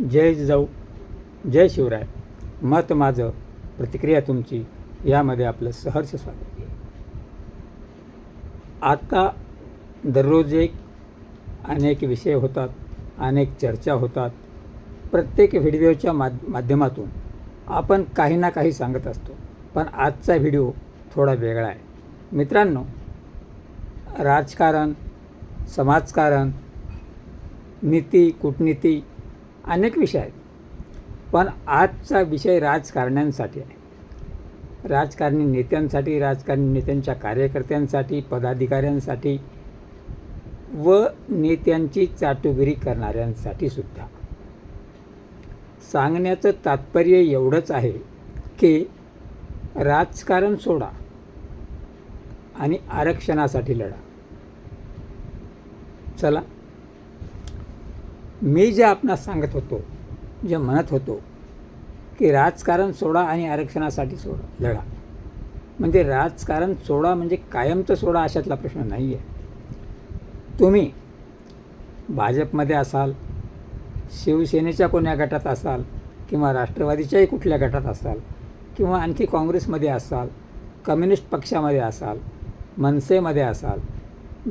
जय जाऊ जय शिवराय. मत माझं प्रतिक्रिया तुमची यामध्ये आपलं सहर्ष स्वागत. आता दररोज एक अनेक विषय होतात अनेक चर्चा होतात. प्रत्येक व्हिडिओच्या माध माध्यमातून आपण काही ना काही सांगत असतो. पण आजचा व्हिडिओ थोडा वेगळा आहे. मित्रांनो राजकारण समाजकारण नीती कूटनीती अनेक विषय आहेत. पण आजचा विषय राजकारण्यांसाठी आहे. राजकारणी नेत्यांसाठी राजकारणी नेत्यांच्या कार्यकर्त्यांसाठी पदाधिकाऱ्यांसाठी व नेत्यांची चाटुगिरी करणाऱ्यांसाठी सुद्धा. सांगण्याचं तात्पर्य एवढंच आहे की राजकारण सोडा आणि आरक्षणासाठी लढा. चला मी जे आपणास सांगत होतो जे म्हणत होतो की राजकारण सोडा आणि आरक्षणासाठी सोडा लढा. म्हणजे राजकारण सोडा म्हणजे कायमचं सोडा अशातला प्रश्न नाही आहे तुम्ही भाजपमध्ये असाल शिवसेनेच्या कोण्या गटात असाल किंवा राष्ट्रवादीच्याही कुठल्या गटात असाल किंवा आणखी काँग्रेसमध्ये असाल कम्युनिस्ट पक्षामध्ये असाल मनसेमध्ये असाल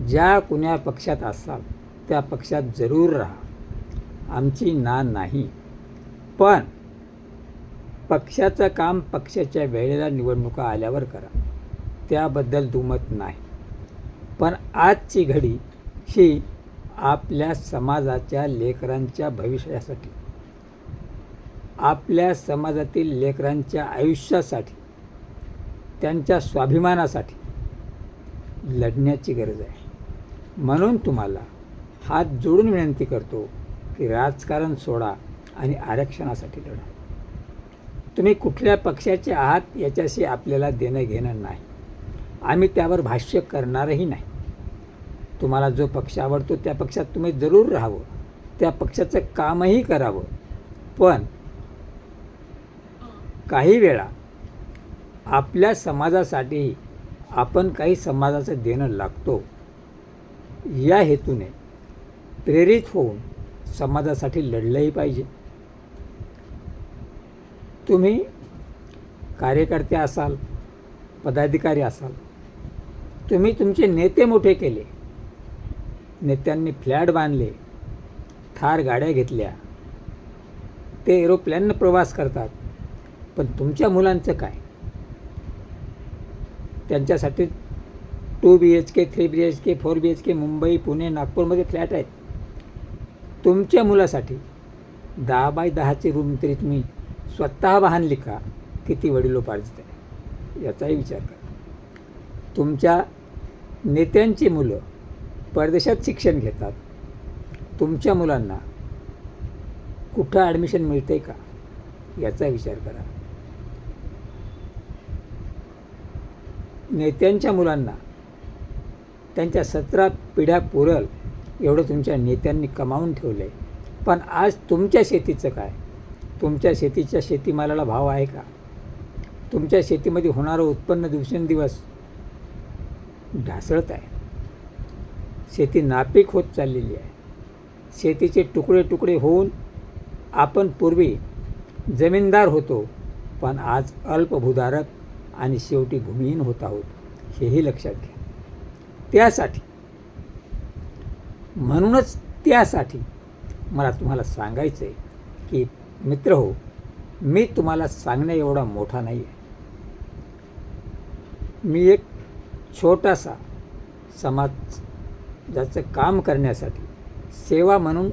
ज्या कुण्या पक्षात असाल त्या पक्षात जरूर राहा. आमची ना नाही. पण पक्षाचं काम पक्षाच्या वेळेला निवडणुका आल्यावर करा. त्याबद्दल दुमत नाही. पण आजची घडी ही आपल्या समाजाच्या लेकरांच्या भविष्यासाठी आपल्या समाजातील लेकरांच्या आयुष्यासाठी त्यांच्या स्वाभिमानासाठी लढण्याची गरज आहे. म्हणून तुम्हाला हात जोडून विनंती करतो की राजकारण सोडा आणि आरक्षणासाठी लढा. तुम्ही कुठल्या पक्षाचे आहात याच्याशी आपल्याला देणं घेणं नाही. आम्ही त्यावर भाष्य करणारही नाही. तुम्हाला जो पक्ष आवडतो त्या पक्षात तुम्ही जरूर राहावं. त्या पक्षाचं कामही करावं. पण काही वेळा आपल्या समाजासाठीही आपण काही समाजाचं देणं लागतो. या हेतूने प्रेरित होऊन समाजासाठी लढलंही पाहिजे. तुम्ही कार्यकर्ते असाल पदाधिकारी असाल तुम्ही तुमचे नेते मोठे केले नेत्यांनी फ्लॅट बांधले थार गाड्या घेतल्या ते एरोप्लेननं प्रवास करतात पण तुमच्या मुलांचं काय? त्यांच्यासाठी two B H K three B H K four B H K Mumbai Pune नागपूरमध्ये फ्लॅट आहेत. तुमच्या मुलासाठी दहा बाय दहाची रूम तरी तुम्ही स्वतः बांधली का किती वडिलोपार्जित आहे? याचाही विचार करा. तुमच्या नेत्यांची मुलं परदेशात शिक्षण घेतात. तुमच्या मुलांना कुठं ॲडमिशन मिळते का? याचा विचार करा. नेत्यांच्या मुलांना त्यांच्या सतरा पिढ्या पुरल एवढं तुमच्या नेत्यांनी कमावून ठेवलं आहे पण आज तुमच्या शेतीचं काय? तुमच्या शेतीच्या शेतीमालाला भाव आहे का? तुमच्या शेतीमध्ये होणारं उत्पन्न दिवसेंदिवस ढासळत आहे. शेती नापीक होत चाललेली आहे. शेतीचे तुकडे तुकडे होऊन आपण पूर्वी जमीनदार होतो पण आज अल्पभूधारक आणि शेवटी भूमिहीन होत आहोत हेही लक्षात घ्या. त्यासाठी म्हणूनच त्यासाठी मला तुम्हाला सांगायचं आहे की मित्र हो मी तुम्हाला सांगणे एवढा मोठा नाही आहे मी एक छोटासा समाज ज्याचं काम करण्यासाठी सेवा म्हणून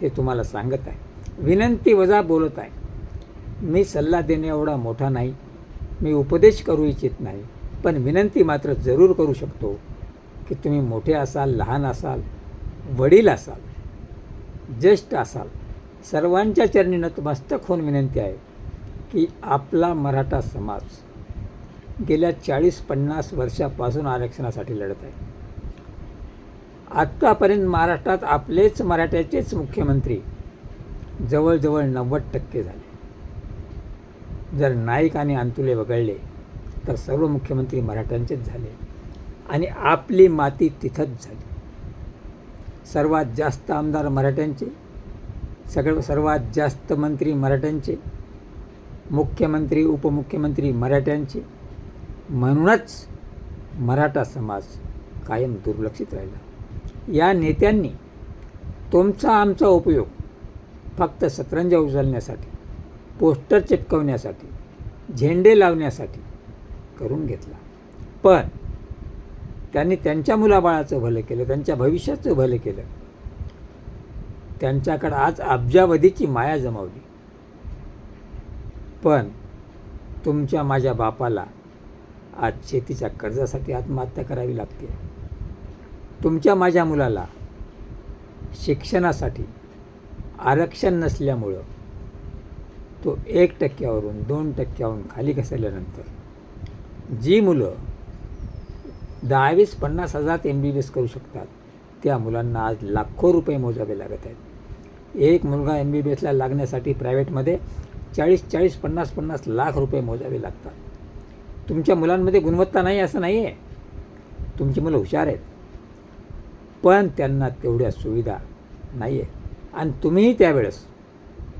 हे तुम्हाला सांगत आहे. विनंती वजा बोलत आहे. मी सल्ला देणे एवढा मोठा नाही. मी उपदेश करू इच्छित नाही. पण विनंती मात्र जरूर करू शकतो की तुम्ही मोठे असाल लहान असाल वडील असाल ज्येष्ठ असाल सर्वांच्या चरणी नतमस्तक होऊन विनंती आहे की आपला मराठा समाज गेल्या चाळीस पन्नास वर्षापासून आरक्षणासाठी लढत आहे. आत्तापर्यंत महाराष्ट्रात आपलेच मराठ्याचेच मुख्यमंत्री जवळजवळ नव्वद टक्के झाले. जर नाईक आणि अंतुले वगळले तर सर्व मुख्यमंत्री मराठ्यांचेच झाले आणि आपली माती तिथंच झाली. सर्वात जास्त आमदार मराठ्यांचे सगळं सर्वात जास्त मंत्री मराठ्यांचे मुख्यमंत्री उपमुख्यमंत्री मराठ्यांचे. म्हणूनच मराठा समाज कायम दुर्लक्षित राहिला. या नेत्यांनी तुमचा आमचा उपयोग फक्त सतरंजा उचलण्यासाठी पोस्टर चिपकवण्यासाठी झेंडे लावण्यासाठी करून घेतला. पण त्यांनी त्यांच्या मुलाबाळाचं भलं केलं त्यांच्या भविष्याचं भलं केलं. त्यांच्याकडं आज अब्जावधीची माया जमावली. पण तुमच्या माझ्या बापाला आज शेतीच्या कर्जासाठी आत्महत्या करावी लागते. तुमच्या माझ्या मुलाला शिक्षणासाठी आरक्षण नसल्यामुळं तो एक टक्क्यावरून दोन टक्क्यावरून खाली घसरल्यानंतर जी मुलं दहावीस पन्नास हजार एम बी बी एस करू शकतात. त्या मुलांना आज लाखो रुपये मोजावे लागत आहेत. एक मुलगा एम बी बी एसला लागण्यासाठी प्रायव्हेटमध्ये चाळीस चाळीस पन्नास पन्नास लाख रुपये मोजावे लागतात. तुमच्या मुलांमध्ये गुणवत्ता नाही असं नाही आहे तुमची मुलं हुशार आहेत. पण त्यांना तेवढ्या सुविधा नाही आहेत आणि तुम्हीही त्यावेळेस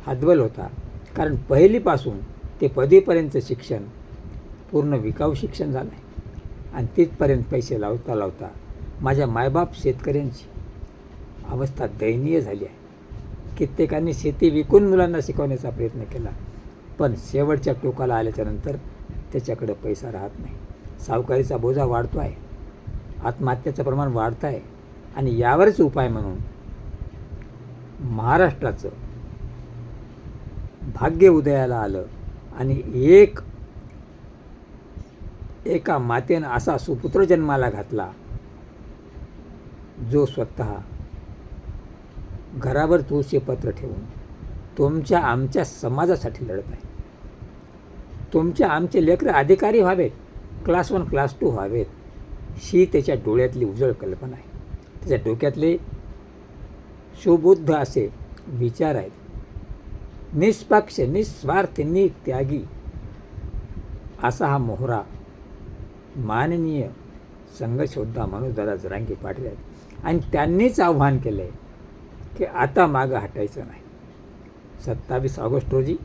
हातबल होता. कारण पहिलीपासून ते पदवीपर्यंत शिक्षण पूर्ण विकाऊ शिक्षण झालं आहे आणि तिथपर्यंत पैसे लावता लावता माझ्या मायबाप शेतकऱ्यांची अवस्था दयनीय झाली आहे. कित्येकांनी शेती विकून मुलांना शिकवण्याचा प्रयत्न केला पण शेवटच्या टोकाला आल्याच्यानंतर त्याच्याकडं पैसा राहत नाही. सावकारीचा बोजा वाढतो आहे. आत्महत्येचं प्रमाण वाढतं आहे. आणि यावरच उपाय म्हणून महाराष्ट्राचं भाग्य उदयाला आलं आणि एक एका मातेनं असा सुपुत्र जन्माला घातला जो स्वतः घरावर तुळशीपत्र ठेवून तुमच्या आमच्या समाजासाठी लढत आहे. तुमच्या आमचे लेकरं अधिकारी व्हावेत क्लास वन क्लास टू व्हावेत ही त्याच्या डोळ्यातली उजळ कल्पना आहे. त्याच्या डोक्यातले सुबुद्ध असे विचार आहेत. निष्पक्ष निस्वार्थ नित्यागी असा हा मोहरा माननीय संघशोद्धा मनोजदादा जरांगी पाटील आहेत. आणि त्यांनीच आव्हान केलं आहे की आता मागं हटायचं नाही. सत्तावीस ऑगस्ट रोजी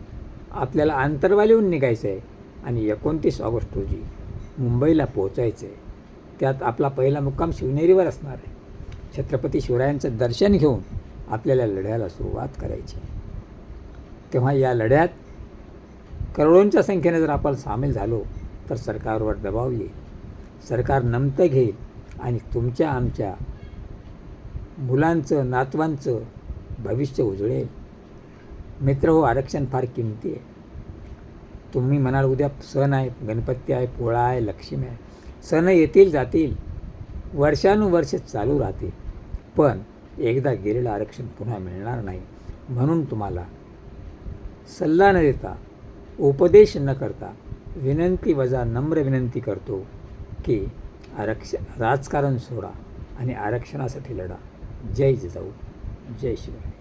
आपल्याला आंतरवालीहून निघायचं आहे आणि एकोणतीस ऑगस्ट रोजी मुंबईला पोचायचं आहे त्यात आपला पहिला मुक्काम शिवनेरीवर असणार आहे. छत्रपती शिवरायांचं दर्शन घेऊन आपल्याला लढ्याला सुरुवात करायची. तेव्हा या लढ्यात करोडोंच्या संख्येने जर आपण सामील झालो तर सरकारवर दबाव येईल. सरकार नमतं घेईल आणि तुमच्या आमच्या मुलांचं नातवांचं भविष्य उजळेल. मित्र हो आरक्षण फार किमती आहे. तुम्ही म्हणाल उद्या सण आहे गणपती आहे पोळा आहे लक्ष्मी आहे. सण येतील जातील. वर्षानुवर्ष चालू राहतील. पण एकदा गेलेलं आरक्षण पुन्हा मिळणार नाही. म्हणून तुम्हाला सल्ला न देता उपदेश न करता विनंती वजा नम्र विनंती करतो की आरक्षण राजकारण सोडा आणि आरक्षणासाठी लढा. जय जिजाऊ. जय शिवराय.